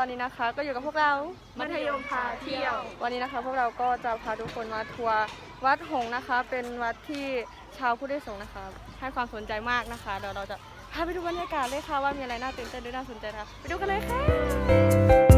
อนนี้นะคะก็อยู่กับพวกเรา มัธยมพาเที่ยว วันนี้นะคะพวกเราก็จะพาทุกคนมาทัวร์วัดหงส์นะคะ เป็นวัดที่ชาวพุทธสงฆ์นะคะ ให้ความสนใจมากนะคะเดี๋ยวเราจะพาไปดูบรรยากาศเลยค่ะว่ามีอะไรน่าตื่นเต้นหรือน่าสนใจนะคะไปดูกันเลยค่ะ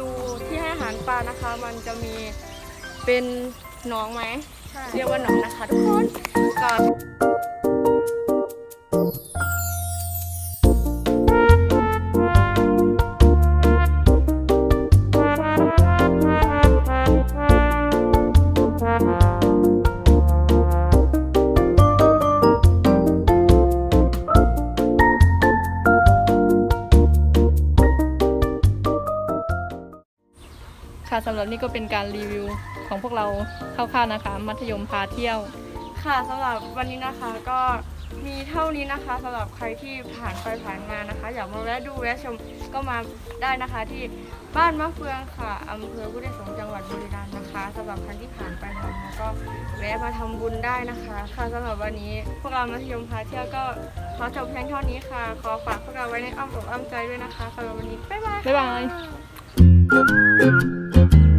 ดูที่ให้อาหารปลานะคะ มันจะมีเป็นหนองไหม เรียกว่าหนองนะคะทุกคนก็ ค่ะสำหรับนี่ก็เป็นการรีวิวของพวกเราคร่าวๆนะคะ มัธยมพาเที่ยว ค่ะสำหรับวันนี้นะคะก็มีเท่านี้นะคะสำหรับใครที่ผ่านไปผ่านมานะคะ อยากมาแวะดูแวะชมก็มาได้นะคะที่บ้านมะเฟืองค่ะอำเภอพุทธสงฆ์จังหวัดบุรีรัมย์นะคะสำหรับใครที่ผ่านไปผ่านมาก็แวะมาทำบุญได้นะคะ ค่ะสำหรับวันนี้พวกเรามัธยมพาเที่ยวก็ขอจบเพียงเท่านี้ค่ะ ขอฝากพวกเราไว้ในอ้อมอกอ้อมใจด้วยนะคะสำหรับวันนี้บ๊ายบายบ๊ายบาย ค่ะ